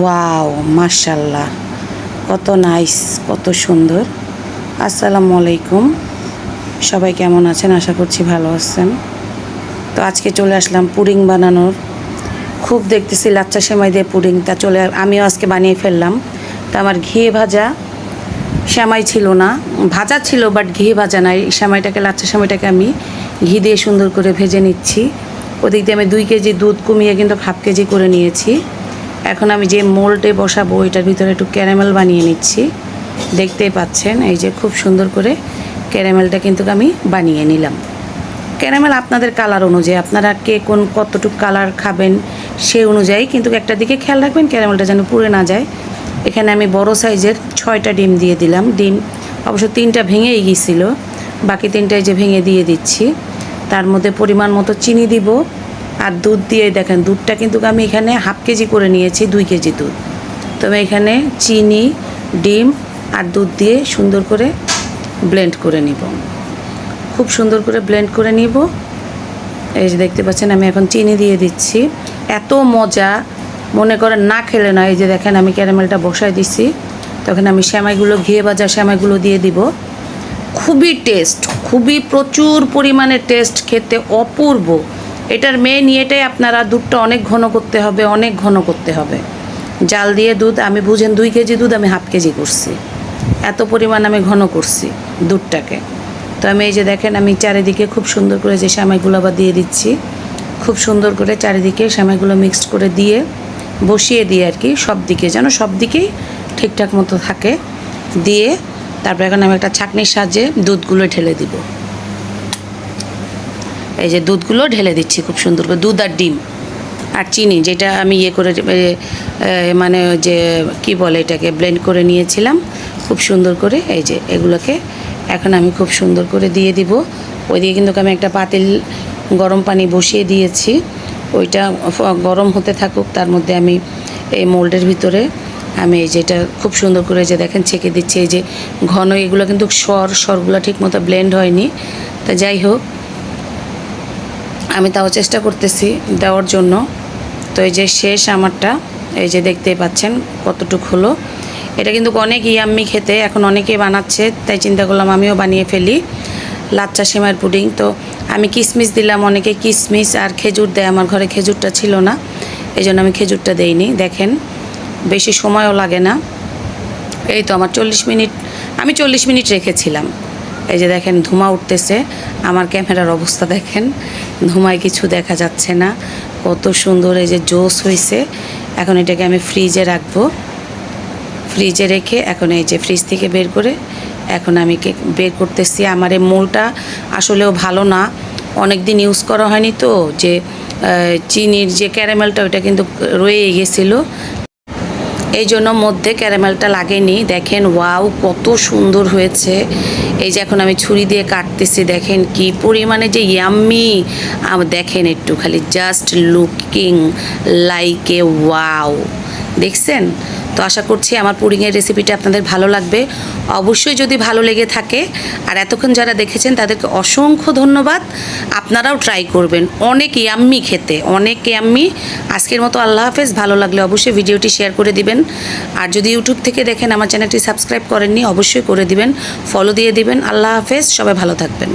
Wow মার্শাল্লাহ কত nice কত সুন্দর। আসসালামু আলাইকুম। সবাই কেমন আছেন? আশা করছি ভালো আছেন। তো আজকে চলে আসলাম পুডিং বানানোর। খুব দেখতেছি লাচ্চা সেমাই দিয়ে পুডিং তা চলে আমিও আজকে বানিয়ে ফেললাম। তা আমার ঘিয়ে ভাজা সেমাই ছিল না। ভাজা ছিল বাট ঘি ভাজা নাই। সেমাইটাকে, লাচ্চা সেমাইটাকে আমি ঘি দিয়ে সুন্দর করে ভেজে নিচ্ছি। ওদিক দিয়ে আমি দুই কেজি দুধ কমিয়ে কিন্তু হাফ কেজি করে নিয়েছি। এখন আমি যে মোল্ডে বসাবো, এটার ভিতরে একটু ক্যারামেল বানিয়ে নিচ্ছি। দেখতেই পাচ্ছেন, এই যে খুব সুন্দর করে ক্যারামেলটা কিন্তু আমি বানিয়ে নিলাম। ক্যারামেল আপনাদের কালার অনুযায়ী, আপনারা কে কোন কতটুকু কালার খাবেন সে অনুযায়ী কিন্তু একটা দিকে খেয়াল রাখবেন, ক্যারামেলটা যেন পুড়ে না যায়। এখানে আমি বড় সাইজের ছয়টা ডিম দিয়ে দিলাম। ডিম অবশ্য তিনটা ভেঙেই গিয়েছিল বাকি তিনটাই যে ভেঙে দিয়ে দিচ্ছি, তার মধ্যে পরিমাণ মতো চিনি দিব। আর দুধ দিয়ে দেখেন, দুধটা কিন্তু আমি এখানে হাফ কেজি করে নিয়েছি, দুই কেজি দুধ। তবে এখানে চিনি, ডিম আর দুধ দিয়ে সুন্দর করে ব্লেন্ড করে নিব। খুব সুন্দর করে ব্লেন্ড করে নিব। এই যে দেখতে পাচ্ছেন, আমি এখন চিনি দিয়ে দিচ্ছি। এত মজা, মনে করেন না খেলে না, এই যে দেখেন, আমি ক্যারামেলটা বসায় দিছি। তখন আমি শ্যামাইগুলো ঘিয়ে বাজার শ্যামাইগুলো দিয়ে দিব। খুবই টেস্ট খুবই প্রচুর পরিমাণে টেস্ট খেতে অপূর্ব। এটার মেন ইয়েটাই আপনারা দুধটা অনেক ঘন করতে হবে, অনেক ঘন করতে হবে। জাল দিয়ে দুধ, আমি বুঝেন দুই কেজি দুধ আমি হাফ কেজি করছি। এত পরিমাণ আমি ঘন করছি দুধটাকে। তো আমি এই যে দেখেন, আমি চারিদিকে খুব সুন্দর করে যে শ্যামাইগুলো আবার দিয়ে দিচ্ছি, খুব সুন্দর করে চারিদিকে শ্যামাইগুলো মিক্সড করে দিয়ে বসিয়ে দিয়ে আর কি সব দিকে যেন সব দিকেই ঠিকঠাক মতো থাকে। দিয়ে তারপর এখন আমি একটা ছাঁকনির সাহায্যে দুধগুলো ঢেলে দিব। এই যে দুধগুলো ঢেলে দিচ্ছি খুব সুন্দর করে, দুধ আর ডিম আর চিনি, যেটা আমি ইয়ে করে মানে যে কি বলে এটাকে ব্লেন্ড করে নিয়েছিলাম, খুব সুন্দর করে, এই যে এগুলোকে এখন আমি খুব সুন্দর করে দিয়ে দিব। ওইদিকে কিন্তু আমি একটা পাতিল গরম পানি বসিয়ে দিয়েছি, ওইটা গরম হতে থাকুক, তার মধ্যে আমি এই মোল্ডের ভিতরে আমি এই যেটা খুব সুন্দর করে যে দেখেন ছেঁকে দিচ্ছি, এই যে ঘন, এগুলো কিন্তু স্বর স্বরগুলো ঠিক মতো ব্লেন্ড হয়নি। তা যাই হোক আমি তাও চেষ্টা করতেছি দেওয়ার জন্য। তো এই যে শেষ আমারটা, এই যে দেখতেই পাচ্ছেন কতটুক হলো। এটা কিন্তু অনেক ইয়াম্মি খেতে, এখন অনেকেই বানাচ্ছে, তাই চিন্তা করলাম আমিও বানিয়ে ফেলি। লাচ্চা সেমাইয়ের পুডিং। তো আমি কিশমিশ দিলাম, অনেকে কিশমিশ আর খেজুর দেয়, আমার ঘরে খেজুরটা ছিল না এই জন্য আমি খেজুরটা দেইনি, দেখেন। বেশি সময়ও লাগে না। এই তো আমার চল্লিশ মিনিট, আমি চল্লিশ মিনিট রেখেছিলাম। এই যে দেখেন ধোঁয়া উঠতেছে। আমার ক্যামেরার অবস্থা দেখেন, ধুমায় কিছু দেখা যাচ্ছে না। কত সুন্দর এই যে জোস হয়েছে এখন এটাকে আমি ফ্রিজে রাখব। ফ্রিজে রেখে এখন এই যে ফ্রিজ থেকে বের করে এখন আমি বের করতেছি। আমার এই মোলটা আসলেও ভালো না। অনেক দিন ইউজ করা হয়নি তো, যে চিনির যে ক্যারামেলটা ওইটা কিন্তু রয়ে গেছিল। এই জন্য মধ্যে ক্যারামেলটা লাগেনি। দেখেন, ওয়াও, কত সুন্দর হয়েছে। এই যে এখন আমি ছুরি দিয়ে কাটতেছি, দেখেন কি পরিমাণে যে ইয়াম্মি দেখেন একটু খালি just looking like a wow দেখছেন? তো আশা করছি আমার পুডিংয়ের রেসিপিটা আপনাদের ভালো লাগবে। অবশ্যই যদি ভালো লেগে থাকে, আর এতক্ষণ যারা দেখেছেন তাদেরকে অসংখ্য ধন্যবাদ। আপনারাও ট্রাই করবেন। অনেক ইয়াম্মি খেতে, অনেক ইয়াম্মি আজকের মতো আল্লাহ হাফেজ। ভালো লাগলে অবশ্যই ভিডিওটি শেয়ার করে দিবেন। আর যদি ইউটিউব থেকে দেখেন আমার চ্যানেলটি সাবস্ক্রাইব করেননি, অবশ্যই করে দিবেন। ফলো দিয়ে দিবেন। আল্লাহ হাফেজ। সবাই ভালো থাকবেন।